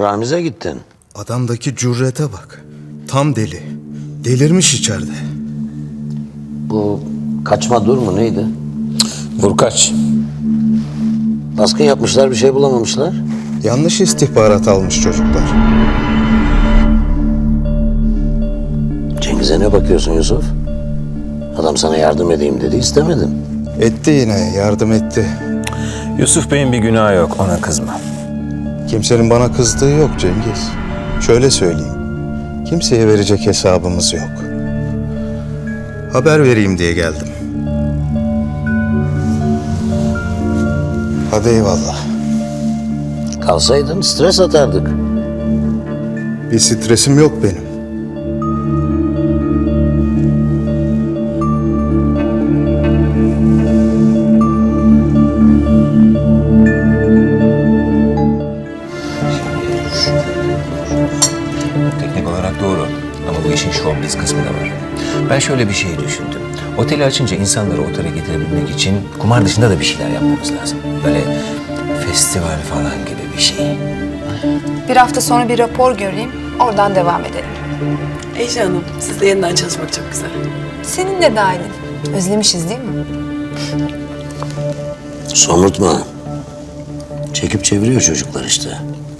Ramiz'e gittin. Adamdaki cürete bak. Tam deli. Delirmiş içeride. Bu kaçma dur mu neydi? Vurkaç. Baskın yapmışlar bir şey bulamamışlar. Yanlış istihbarat almış çocuklar. Cengiz'e ne bakıyorsun Yusuf? Adam sana yardım edeyim dedi istemedin. Etti yine, yardım etti. Yusuf Bey'in bir günahı yok ona kızma. Kimsenin bana kızdığı yok Cengiz. Şöyle söyleyeyim. Kimseye verecek hesabımız yok. Haber vereyim diye geldim. Hadi eyvallah. Kalsaydın stres atardık. Bir stresim yok benim. Showbiz kısmı da var. Ben şöyle bir şey düşündüm. Oteli açınca insanları otele getirebilmek için kumar dışında da bir şeyler yapmamız lazım. Böyle festival falan gibi bir şey. Bir hafta sonra bir rapor göreyim, oradan devam edelim. Ece Hanım, sizle yeniden çalışmak çok güzel. Senin de dahilin. Özlemişiz değil mi? Somurtma. Çekip çeviriyor çocuklar işte.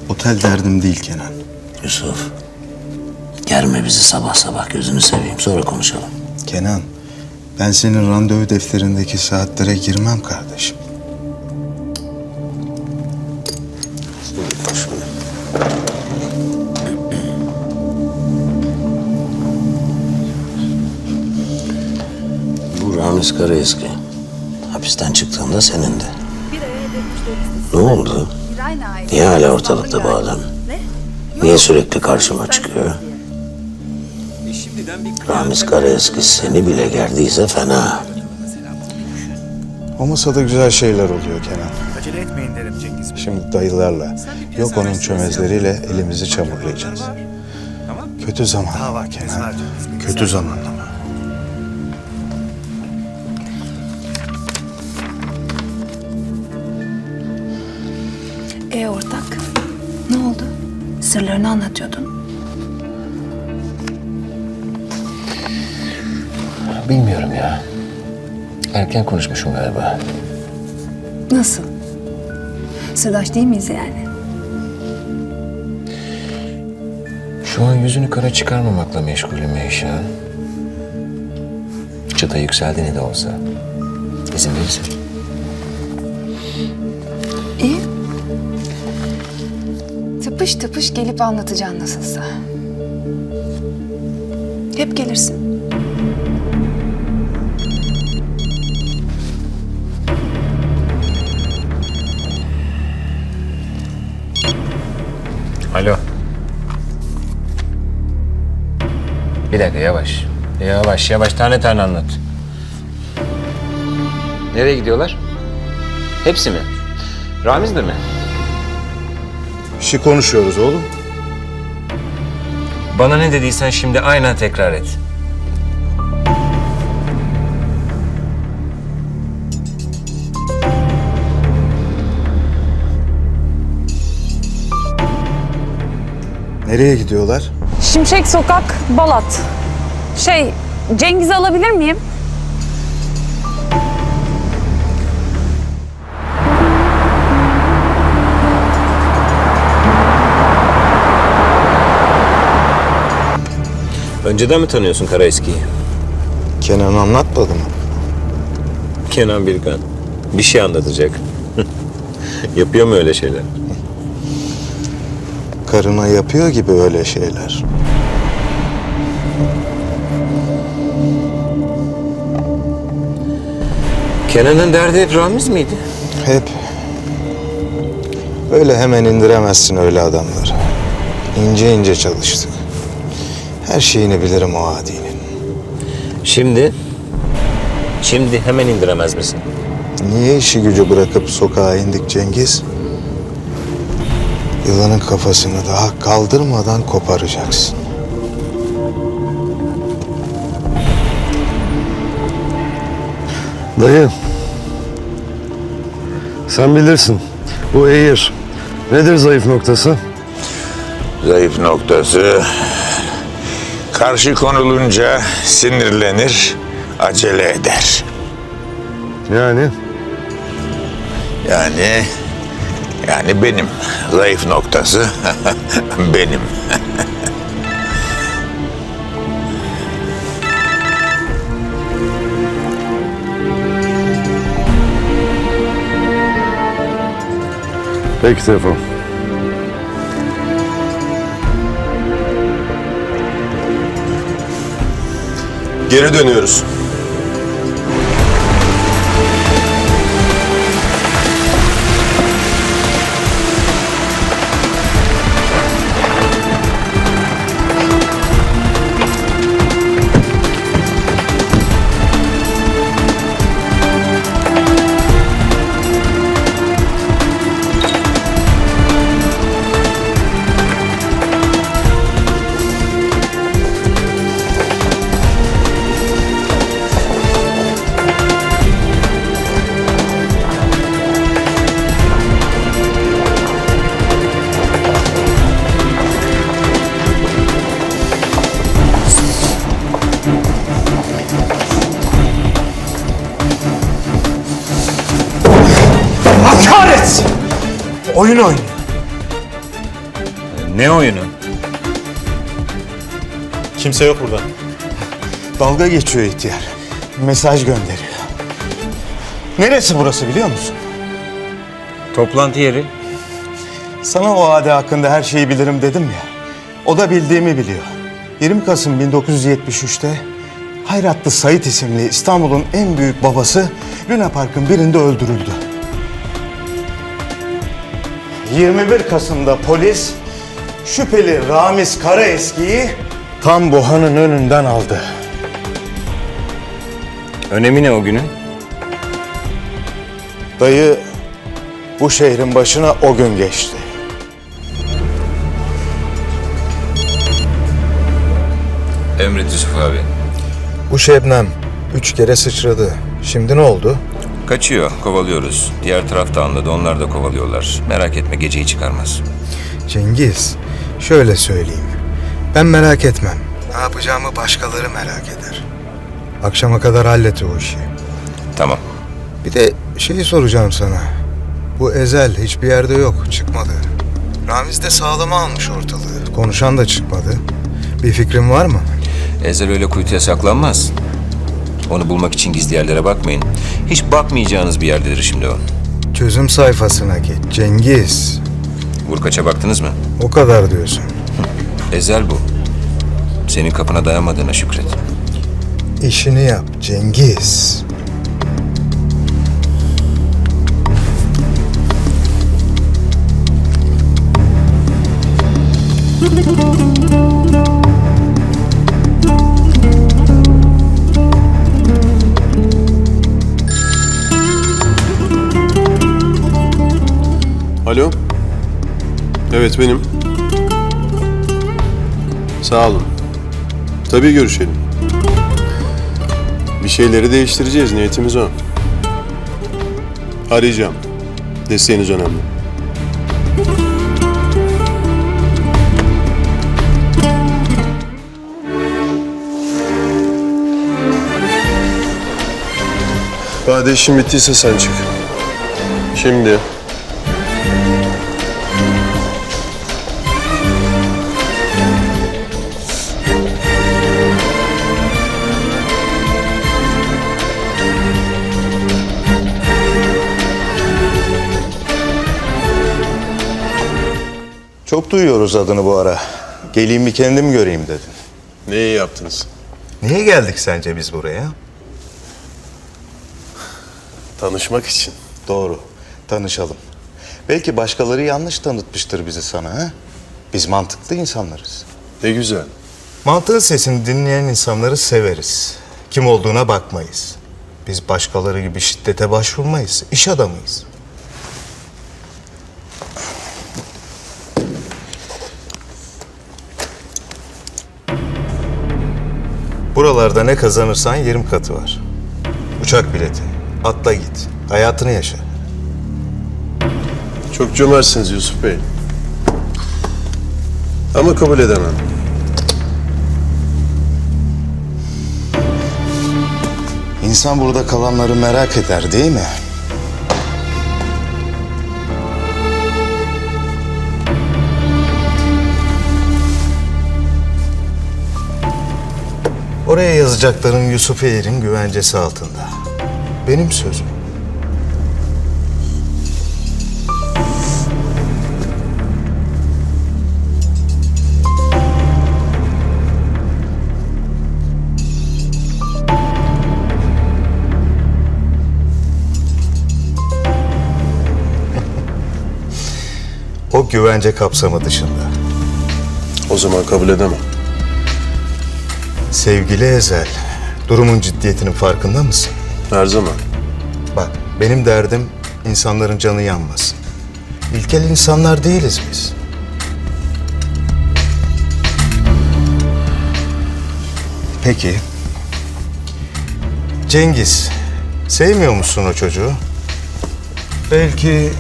Otel derdim değil Kenan. Yusuf. Germe bizi sabah sabah gözünü seveyim sonra konuşalım. Kenan, ben senin randevu defterindeki saatlere girmem kardeşim. Bu Ramiz Karaeski. Hapisten çıktığında senindi. Ne oldu? Niye hala ortalıkta bu adam? Niye sürekli karşıma çıkıyor? Ramiz Karaeski seni bile gerdiyse fena. O masada güzel şeyler oluyor Kenan. Acele etmeyin derim Cengiz Şimdi dayılarla, yok onun çömezleriyle elimizi çamurlayacağız. Kötü zamanlama Kenan. Kötü zamanlama. E ortak, ne oldu? Sırlarını anlatıyordun. Bilmiyorum ya. Erken konuşmuşum galiba. Nasıl? Sırdaş değil miyiz yani? Şu an yüzünü kara çıkarmamakla meşgulüm Eyşan. Çıta yükseldi ne de olsa. İzin verirsen. İyi. Tıpış tıpış gelip anlatacaksın nasılsa. Hep gelirsin. Bir dakika yavaş. Yavaş yavaş tane tane anlat. Nereye gidiyorlar? Hepsi mi? Ramiz de mi? Bir şey konuşuyoruz oğlum. Bana ne dediysen şimdi aynen tekrar et. Nereye gidiyorlar? Şimşek Sokak, Balat. Şey, Cengiz'i alabilir miyim? Önceden mi tanıyorsun Karaeski'yi? Kenan anlatmadı mı? Kenan Birkan. Bir şey anlatacak. Yapıyor mu öyle şeyler? Karına yapıyor gibi öyle şeyler. Kenan'ın derdi hep Ramiz miydi? Hep. Öyle hemen indiremezsin öyle adamları. İnce ince çalıştık. Her şeyini bilirim o adinin. Şimdi? Şimdi hemen indiremez misin? Niye işi gücü bırakıp sokağa indik Cengiz? Yılanın kafasını daha kaldırmadan koparacaksın. Dayı. Sen bilirsin. Bu eğir. Nedir zayıf noktası? Zayıf noktası karşı konulunca sinirlenir, acele eder. Yani? Yani yani benim zayıf noktası benim. Peki Tefo. Geri dönüyoruz. Oyun oynuyor. Ne oyunu? Kimse yok burada. Dalga geçiyor ihtiyar. Mesaj gönderiyor. Neresi burası biliyor musun? Toplantı yeri. Sana o ade hakkında her şeyi bilirim dedim ya. O da bildiğimi biliyor. 20 Kasım 1973'te Hayratlı Sait isimli İstanbul'un en büyük babası Luna Park'ın birinde öldürüldü. 21 Kasım'da polis şüpheli Ramiz Karaeski'yi tam Boha'nın önünden aldı. Önemi ne o günün? Dayı bu şehrin başına o gün geçti. Emret Yusuf abi. Bu Şebnem üç kere sıçradı. Şimdi ne oldu? Kaçıyor, kovalıyoruz. Diğer taraf da anladı, onlar da kovalıyorlar. Merak etme, geceyi çıkarmaz. Cengiz, şöyle söyleyeyim. Ben merak etmem. Ne yapacağımı başkaları merak eder. Akşama kadar hallet o işi. Tamam. Bir de şeyi soracağım sana. Bu Ezel hiçbir yerde yok, çıkmadı. Ramiz de sağlama almış ortalığı. Konuşan da çıkmadı. Bir fikrin var mı? Ezel öyle kuytuya saklanmaz. Onu bulmak için gizli yerlere bakmayın. Hiç bakmayacağınız bir yerdedir şimdi o. Çözüm sayfasına geç. Cengiz, Vurkaç'a baktınız mı? o kadar diyorsun. Ezel bu. Senin kapına dayanmadığına şükret. İşini yap Cengiz. Evet benim. Sağ olun. Tabii görüşelim. Bir şeyleri değiştireceğiz. Niyetimiz o. Arayacağım. Desteğiniz önemli. Bade işin bittiyse sen çık. Şimdi. Çok duyuyoruz adını bu ara. Geleyim bir kendim göreyim dedin. Ne iyi yaptınız. Niye geldik sence biz buraya? Tanışmak için. Doğru. Tanışalım. Belki başkaları yanlış tanıtmıştır bizi sana ha? Biz mantıklı insanlarız. Ne güzel. Mantığın sesini dinleyen insanları severiz. Kim olduğuna bakmayız. Biz başkaları gibi şiddete başvurmayız. İş adamıyız. Buralarda ne kazanırsan 20 katı var. Uçak bileti. Atla git. Hayatını yaşa. Çok cömertsiniz Yusuf Bey. Ama kabul edemem. İnsan burada kalanları merak eder değil mi? Oraya yazacakların Yusuf Eğir'in güvencesi altında. Benim sözüm. O güvence kapsamı dışında. O zaman kabul edemem. Sevgili Ezel, durumun ciddiyetinin farkında mısın? Her zaman. Bak, benim derdim insanların canı yanmasın. İlkel insanlar değiliz biz. Peki. Cengiz, sevmiyor musun o çocuğu? Belki,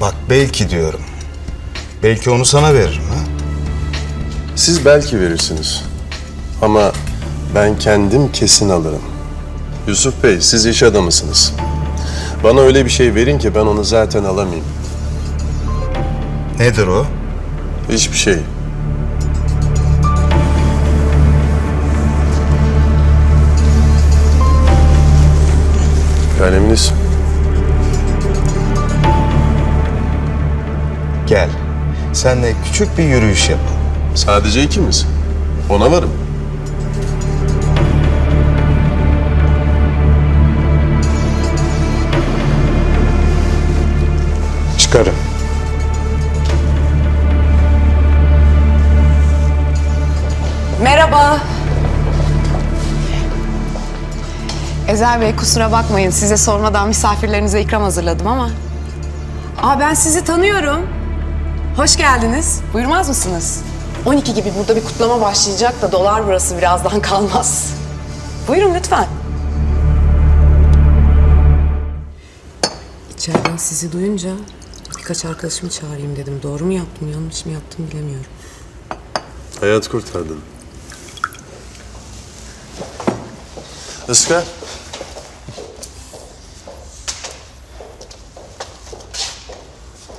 bak belki diyorum. Belki onu sana veririm ha? Siz belki verirsiniz. Ama ben kendim kesin alırım. Yusuf Bey, siz iş adamısınız. Bana öyle bir şey verin ki ben onu zaten alamayayım. Nedir o? Hiçbir şey. Kaleminiz. Gel. Senle küçük bir yürüyüş yapalım. Sadece ikimiz. Ona varım. Çıkarım. Merhaba. Ezel Bey kusura bakmayın size sormadan misafirlerinize ikram hazırladım ama. Aa ben sizi tanıyorum. Hoş geldiniz. Buyurmaz mısınız? 12 gibi burada bir kutlama başlayacak da dolar burası birazdan kalmaz. Buyurun lütfen. İçeriden sizi duyunca birkaç arkadaşımı çağırayım dedim. Doğru mu yaptım, yanlış mı yaptım bilemiyorum. Hayat kurtardın. Iska.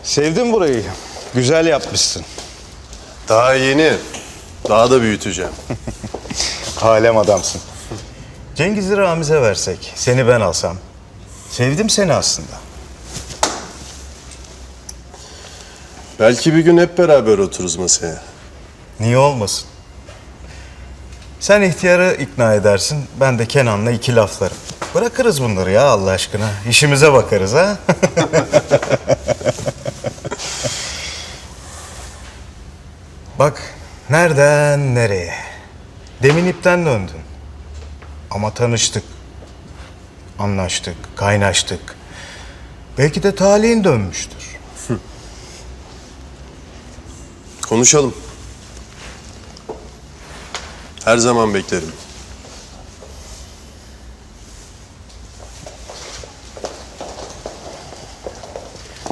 Sevdim burayı. Güzel yapmışsın. Daha yeni. Daha da büyüteceğim. Alem adamsın. Cengiz'i Ramiz'e versek, seni ben alsam. Sevdim seni aslında. Belki bir gün hep beraber otururuz masaya. Niye olmasın? Sen ihtiyarı ikna edersin, ben de Kenan'la iki laflarım. Bırakırız bunları ya Allah aşkına. İşimize bakarız ha. Bak, nereden nereye? Demin ipten döndün. Ama tanıştık. Anlaştık, kaynaştık. Belki de talihin dönmüştür. Konuşalım. Her zaman beklerim.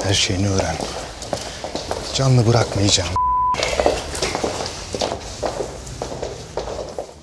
Her şeyini öğren. Canlı bırakmayacağım.